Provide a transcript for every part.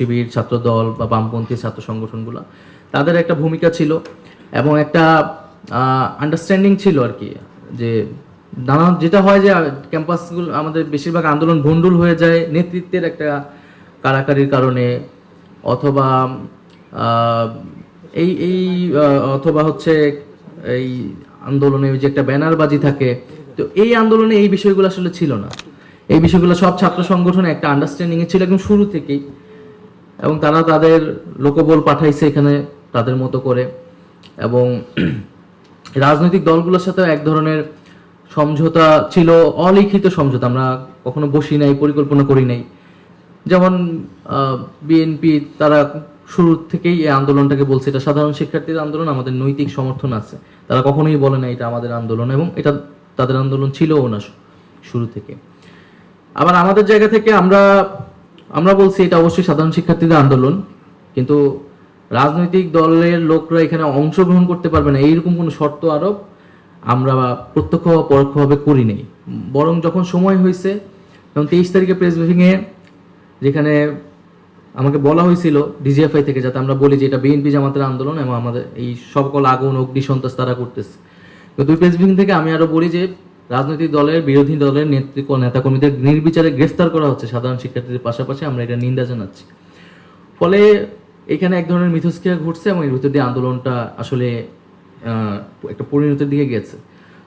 শিবির ছাত্র দল বা বামপন্থী ছাত্র সংগঠনগুলো, তাদের একটা ভূমিকা ছিল এবং একটা আন্ডারস্ট্যান্ডিং ছিল আর কি যে নানা, যেটা হয় যে ক্যাম্পাসগুলো, আমাদের বেশিরভাগ আন্দোলন ভণ্ডুল হয়ে যায় নেতৃত্বের একটা কারাকারির কারণে অথবা এই এই অথবা হচ্ছে এই আন্দোলনে যে একটা ব্যানারবাজি থাকে, তো এই আন্দোলনে এই বিষয়গুলো আসলে ছিল না। এই বিষয়গুলো সব ছাত্র সংগঠনে একটা আন্ডারস্ট্যান্ডিং এ ছিল একদম শুরু থেকেই। এবং তারা তাদের লোকবল পাঠাইছে এখানে তাদের মতো করে। এবং রাজনৈতিক দলগুলোর সাথে এক ধরনের সমঝোতা ছিল, অলিখিত সমঝোতা। আমরা কখনো বসি নাই, পরিকল্পনা করি নাই। যেমন বিএনপি তারা শুরু থেকেই এই আন্দোলনটাকে বলছে। এটা সাধারণ শিক্ষার্থীদের আন্দোলন, আমাদের নৈতিক সমর্থন আছে। তারা কখনোই বলে না এটা আমাদের আন্দোলন এবং এটা তাদের আন্দোলন ছিলও না শুরু থেকে। আবার আমাদের জায়গা থেকে আমরা আমরা বলছি এটা অবশ্যই সাধারণ শিক্ষার্থীদের আন্দোলন, কিন্তু রাজনৈতিক দলের লোকরা এখানে অংশগ্রহণ করতে পারবে না। এইরকম কোনো শর্ত আরোপ আমরা প্রত্যক্ষ বা পরোক্ষভাবে করি নাই। বরং যখন সময় হয়েছে, তখন তেইশ তারিখে প্রেস ব্রিফিংয়ে যেখানে আমাকে বলা হয়েছিল ডিজিএফআই থেকে, যাতে আমরা বলি যে এটা বিএনপি জামাতের আন্দোলন এবং আমাদের এই সকল আগুন অগ্নি সন্ত্রাস তারা করতেছে। তো দুই প্রেস ব্রিফিং থেকে আমি আরও বলি যে রাজনৈতিক দলের, বিরোধী দলের নেতৃত্ব নেতাকর্মীদের নির্বিচারে গ্রেফতার করা হচ্ছে সাধারণ শিক্ষার্থীদের পাশাপাশি। আমরা এটা নিন্দা জানাচ্ছি। ফলে এখানে এক ধরনের মিথস্ক্রিয়া ঘটছে এবং এর ভিতর দিয়ে আন্দোলনটা আসলে একটা পরিণতির দিকে গেছে।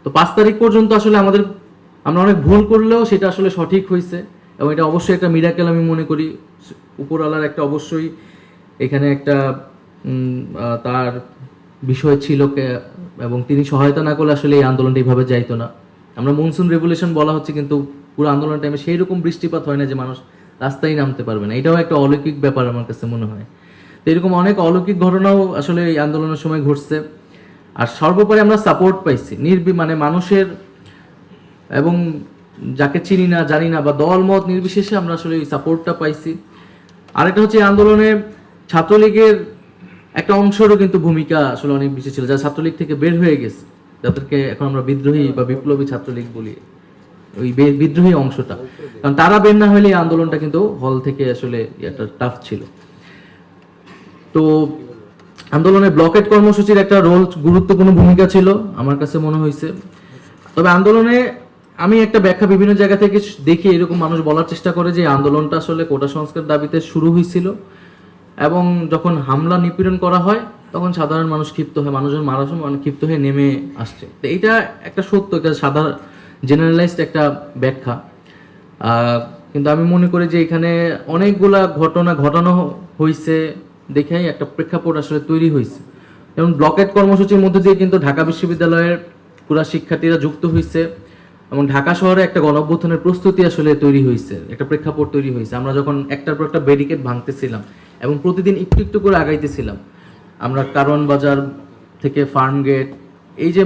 তো পাঁচ তারিখ পর্যন্ত আসলে আমাদের, আমরা অনেক ভুল করলেও সেটা আসলে সঠিক হয়েছে এবং এটা অবশ্যই একটা মিরাকেল আমি মনে করি। উপরওয়ালার একটা অবশ্যই এখানে একটা তার বিষয় ছিল এবং তিনি সহায়তা না করলে আসলে এই আন্দোলনটা এইভাবে যাইতো না। আমরা মনসুন রেভুলেশন বলা হচ্ছে কিন্তু পুরো আন্দোলন টাইমে সেই রকম বৃষ্টিপাত হয় না যে মানুষ রাস্তায় নামতে পারবে না। এটাও একটা অলৌকিক ব্যাপার আমার কাছে মনে হয়। তো এরকম অনেক অলৌকিক ঘটনাও আসলে এই আন্দোলনের সময় ঘটছে। আর সর্বোপরি আমরা সাপোর্ট পাইছি। নির্বি মানে মানুষের এবং যাকে চিনি না, জানি না বা দল মত নির্বিশেষে আমরা আসলে এই সাপোর্টটা পাইছি। আরেকটা হচ্ছে এই আন্দোলনে ছাত্রলীগের একটা অংশেরও কিন্তু ভূমিকা আসলে অনেক বেশি ছিল। যারা ছাত্রলীগ থেকে বের হয়ে গেছে যাদেরকে এখন আমরা বিদ্রোহী বা বিপ্লবী ছাত্রলীগ বলি, ওই বিদ্রোহী অংশটা। কারণ তারা বের না হলে আন্দোলনটা কিন্তু হল থেকে আসলে একটা টাফ ছিল। তো আন্দোলনে ব্লকেট কর্মসূচির একটা রোল গুরুত্বপূর্ণ ভূমিকা ছিল, আমার কাছে মনে হয়েছে। তবে আন্দোলনে আমি একটা ব্যাখ্যা বিভিন্ন জায়গা থেকে দেখি, এরকম মানুষ বলার চেষ্টা করে যে আন্দোলনটা আসলে কোটা সংস্কার দাবিতে শুরু হয়েছিল এবং যখন হামলা নিপীড়ন করা হয় তখন সাধারণ মানুষ ক্ষিপ্ত হয়, মানুষজন মারা সময় ক্ষিপ্ত হয়ে নেমে আসছে। তো এটা একটা সত্য একটা সাধারণ জেনারেলাইজড একটা ব্যাখ্যা। কিন্তু আমি মনে করি যে এখানে অনেকগুলা ঘটনা, ঘটানো হয়েছে দেখেই একটা প্রেক্ষাপট আসলে তৈরি হয়েছে যেমন ব্লকেট কর্মসূচির মধ্যে দিয়ে কিন্তু ঢাকা বিশ্ববিদ্যালয়ের পুরা শিক্ষার্থীরা যুক্ত হয়েছে এবং ঢাকা শহরে একটা গণঅভ্যুত্থানের প্রস্তুতি আসলে তৈরি হয়েছে একটা প্রেক্ষাপট তৈরি হয়েছে আমরা যখন একটার পর একটা ব্যারিকেড ভাঙতেছিলাম এবং প্রতিদিন একটু একটু করে আগাইতেছিলাম আমরা কারণ বাজার থেকে ফার্ম গেট এই যে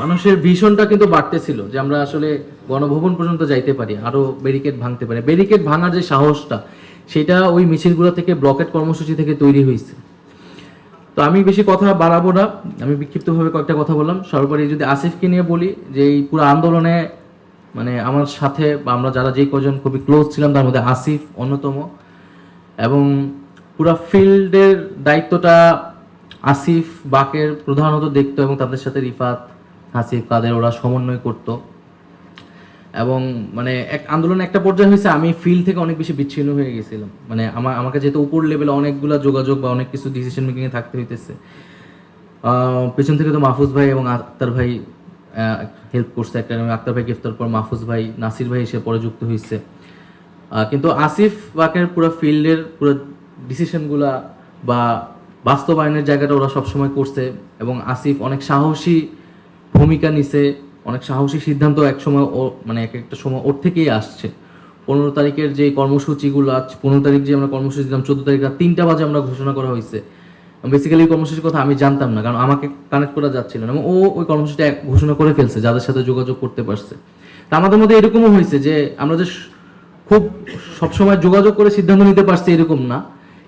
মানুষের ভীষণটা কিন্তু বাড়তেছিল যে আমরা আসলে গণভবন পর্যন্ত যাইতে পারি, আরও ব্যারিকেড ভাঙতে পারি। ব্যারিকেড ভাঙার যে সাহসটা, সেটা ওই মিছিলগুলো থেকে ব্লকেট কর্মসূচি থেকে তৈরি হয়েছে। তো আমি বেশি কথা বাড়াবো না, আমি বিক্ষিপ্তভাবে কয়েকটা কথা বললাম। সর্বোপরি যদি আসিফকে নিয়ে বলি, যে এই পুরো আন্দোলনে মানে আমার সাথে আমরা যারা যেই কজন খুবই ক্লোজ ছিলাম, তার মধ্যে আসিফ অন্যতম। এবং পুরো ফিল্ডের দায়িত্বটা আসিফ বাকের প্রধানত দেখতো এবং তাদের সাথে রিফাত, আসিফ কাদের ওরা সমন্বয় করতো। এবং মানে এক আন্দোলন একটা পর্যায়ে হয়েছে, আমি ফিল্ড থেকে অনেক বেশি বিচ্ছিন্ন হয়ে গেছিলাম। মানে আমার আমাকে যেহেতু উপর লেভেলে অনেকগুলা যোগাযোগ বা অনেক কিছু ডিসিশন মেকিং এ থাকতে হইতেছে। পেছন থেকে তো মাহফুজ ভাই এবং আক্তার ভাই হেল্প করছে। একটা আক্তার ভাই গ্রেফতার পর মাহফুজ ভাই, নাসির ভাই এসে পরে যুক্ত হয়েছে কিন্তু আসিফ বাকের পুরো ফিল্ডের পুরো ডিসিশনগুলা বা বাস্তবায়নের জায়গাটা ওরা সবসময় করছে এবং আসিফ অনেক সাহসী ভূমিকা নিছে, অনেক সাহসী সিদ্ধান্ত এক সময় ও মানে এক একটা সময় ওর থেকেই আসছে। পনেরো তারিখের যে কর্মসূচিগুলো আজ, পনেরো তারিখ যে আমরা কর্মসূচি দিলাম, চোদ্দ তারিখ রাত তিনটা বাজে আমরা ঘোষণা করা হয়েছে। বেসিক্যালি কর্মসূচির কথা আমি জানতাম না, কারণ আমাকে কানেক্ট করা যাচ্ছিল না। এবং ও ওই কর্মসূচিটা ঘোষণা করে ফেলছে, যাদের সাথে যোগাযোগ করতে পারছে। তা আমাদের মধ্যে এরকমও হয়েছে যে আমরা যে খুব সবসময় যোগাযোগ করে সিদ্ধান্ত নিতে পারছি এরকম না।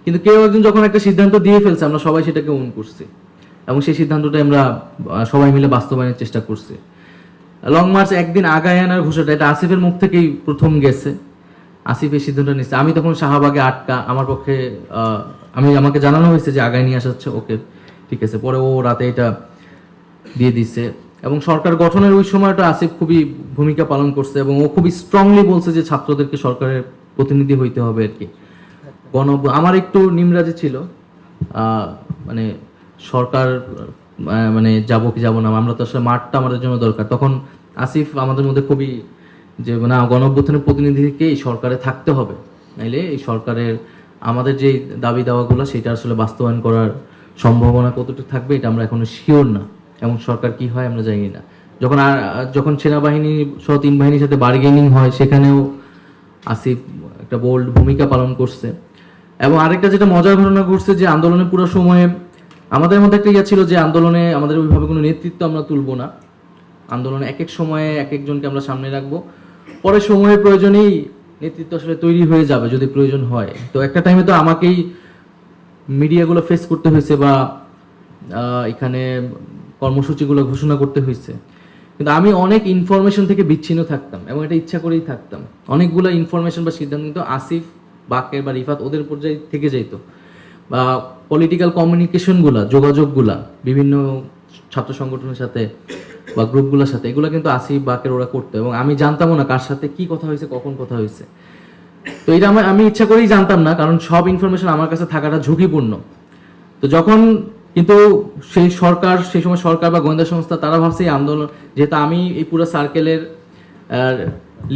কিন্তু কেউ একজন যখন একটা সিদ্ধান্ত দিয়ে ফেলছে, আমরা সবাই সেটাকে ওন করছি। এবং সেই সিদ্ধান্তটা আমরা সবাই মিলে বাস্তবায়নের চেষ্টা করছি। লং মার্চ একদিন আগায় আনার ঘোষণাটা এটা আসিফের মুখ থেকেই প্রথম গেছে। আসিফ এই সিদ্ধান্ত নিচ্ছে। আমি তখন শাহবাগে আটকা, আমার পক্ষে আমি, আমাকে জানানো হয়েছে যে আগায় নিয়ে আসা হচ্ছে, ওকে, ঠিক আছে। পরে ও রাতে এটা দিয়ে দিছে এবং সরকার গঠনের ওই সময়টা আসিফ খুবই ভূমিকা পালন করছে এবং ও খুবই স্ট্রংলি বলছে যে ছাত্রদেরকে সরকারের প্রতিনিধি হইতে হবে আর কি। গণ আমার একটু নিমরাজি ছিল। মানে সরকার মানে যাব কি যাব না, আমরা তো আসলে মাঠটা আমাদের জন্য দরকার। তখন আসিফ আমাদের মধ্যে খুবই যে, না, গণ প্রতিনিধিকে এই সরকারে থাকতে হবে। নাইলে এই সরকারের আমাদের যে দাবি দাওয়াগুলো, সেটা আসলে বাস্তবায়ন করার সম্ভাবনা কতটুকু থাকবে, এটা আমরা এখনও শিওর না। এবং সরকার কি হয়, আমরা জানি না। যখন আর যখন সেনাবাহিনী সহ তিন বাহিনীর সাথে বার্গেনিং হয়, সেখানেও আসিফ একটা বোল্ড ভূমিকা পালন করছে। এবং আরেকটা যেটা মজার ঘটনা ঘটছে যে আন্দোলনের পুরো সময়ে আমাদের মধ্যে একটা ইয়া ছিল যে আন্দোলনে আমাদের ওইভাবে কোনো নেতৃত্ব আমরা তুলব না। আন্দোলনে এক এক সময়ে এক একজনকে আমরা সামনে রাখব। পরে সময়ের প্রয়োজনেই নেতৃত্ব আসলে তৈরি হয়ে যাবে যদি প্রয়োজন হয়। তো একটা টাইমে তো আমাকেই মিডিয়াগুলো ফেস করতে হয়েছে বা এখানে কর্মসূচিগুলো ঘোষণা করতে হয়েছে। কিন্তু আমি অনেক ইনফরমেশন থেকে বিচ্ছিন্ন থাকতাম এবং এটা ইচ্ছা করেই থাকতাম। অনেকগুলো ইনফরমেশন বা সিদ্ধান্ত কিন্তু আসিফ বাকের বা রিফাত, ওদের পর্যায়ে থেকে যেত বা পলিটিক্যাল কমিউনিকেশনগুলা যোগাযোগগুলা বিভিন্ন ছাত্র সংগঠনের সাথে বা গ্রুপগুলোর সাথে, এগুলো কিন্তু আসিফ, বাকের ওরা করতো। এবং আমি জানতামও না কার সাথে কি কথা হয়েছে, কখন কথা হয়েছে। তো এটা আমার, আমি ইচ্ছা করেই জানতাম না, কারণ সব ইনফরমেশন আমার কাছে থাকাটা ঝুঁকিপূর্ণ। তো যখন কিন্তু সেই সরকার, সেই সময় সরকার বা গোয়েন্দা সংস্থা, তারা ভাবছে এই আন্দোলন, যেহেতু আমি এই পুরো সার্কেলের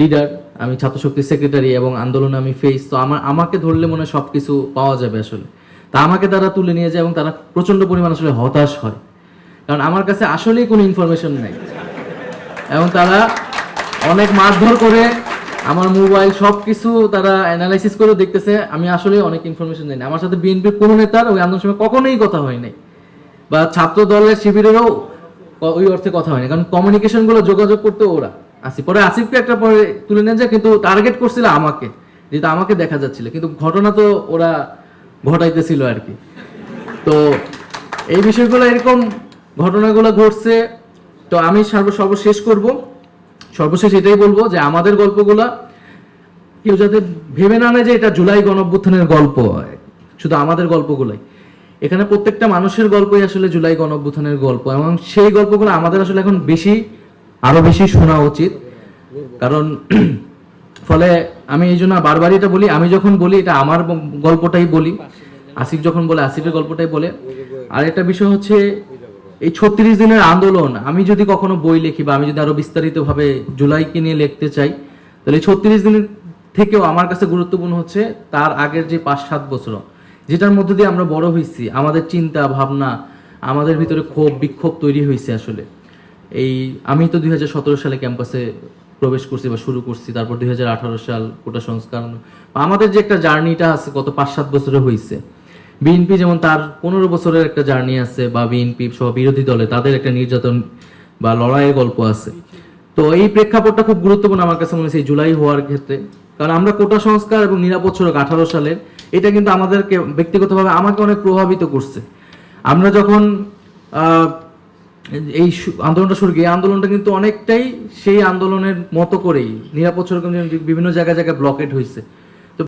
লিডার আমি ছাত্র শক্তির সেক্রেটারি এবং আন্দোলনে আমি ফেস তো আমার, আমাকে ধরলে মনে হয় সব কিছু পাওয়া যাবে আসলে। তা আমাকে তারা তুলে নিয়ে যায় এবং তারা প্রচণ্ড পরিমাণ আসলে হতাশ হয়। কারণ আমার কাছে আসলেই কোনো ইনফরমেশন নাই। এবং তারা অনেক মারধর করে আমার মোবাইল সব কিছু তারা অ্যানালাইসিস করে দেখতেছে, আমি আসলে অনেক ইনফরমেশন জানি না। আমার সাথে বিএনপির কোনো নেতার ওই আন্দোলনের সময় কখনোই কথা হয় নাই। বা ছাত্র দলের শিবিরেরও ওই অর্থে কথা হয়নি কারণ কমিউনিকেশনগুলো যোগাযোগ করতে ওরা। আসিফ পরে আসিফকে একটা পরে তুলে নিয়ে যায় কিন্তু টার্গেট করছিল আমাকে। যেহেতু আমাকে দেখা যাচ্ছিল। কিন্তু ঘটনা তো ওরা ঘটাইতেছিল আর কি। তো এই বিষয়গুলো এরকম ঘটনাগুলো ঘটছে। তো আমি সর্ব সর্বশেষ করব। সর্বশেষ এটাই বলব যে, আমাদের গল্পগুলা কেউ যাতে ভেবে না নেয় যে, এটা জুলাই গণঅভ্যুত্থানের গল্প। শুধু আমাদের গল্পগুলাই। এখানে প্রত্যেকটা মানুষের গল্পই আসলে জুলাই গণঅভ্যুত্থানের গল্প এবং সেই গল্পগুলো আমাদের আসলে এখন বেশি আরও বেশি শোনা উচিত। কারণ, ফলে আমি এই জন্য বারবারই এটা বলি, আমি যখন বলি, এটা আমার গল্পটাই বলি। আসিফ যখন বলে, আসিফের গল্পটাই বলে। আর একটা বিষয় হচ্ছে, এই ছত্রিশ দিনের আন্দোলন, আমি যদি কখনো বই লিখি বা আমি যদি আরও বিস্তারিত ভাবে জুলাইকে নিয়ে লিখতে চাই, তাহলে এই ছত্রিশ দিনের থেকেও আমার কাছে গুরুত্বপূর্ণ হচ্ছে তার আগের যে পাঁচ, সাত বছর। যেটার মধ্যে দিয়ে আমরা বড় হয়েছি, আমাদের চিন্তা, ভাবনা, আমাদের ভিতরে ক্ষোভ, বিক্ষোভ তৈরি হয়েছে আসলে। এই, আমি তো দুই হাজার সতেরো সালে ক্যাম্পাসে প্রবেশ করছি বা শুরু করছি, তারপর দুই সাল কোটা সংস্কার আমাদের যে একটা জার্নিটা আছে, গত পাঁচ সাত বছরে হয়েছে বিএনপি যেমন তার পনেরো বছরের একটা জার্নি আছে, বা বিএনপি সহ বিরোধী দলে তাদের একটা নির্যাতন বা লড়াইয়ের গল্প আছে। তো এই প্রেক্ষাপটটা খুব গুরুত্বপূর্ণ আমার কাছে মনে হচ্ছে জুলাই হওয়ার ক্ষেত্রে। কারণ আমরা কোটা সংস্কার এবং নিরাপদ সড়ক আঠারো সালের, এটা কিন্তু আমাদেরকে ব্যক্তিগতভাবে আমাকে অনেক প্রভাবিত করছে। আমরা যখন এই আন্দোলনটা শুরু গিয়ে আন্দোলনটা কিন্তু অনেকটাই সেই আন্দোলনের মতো করেই, নিরাপদ সড়ক বিভিন্ন জায়গায় জায়গায় ব্লকেট হয়েছে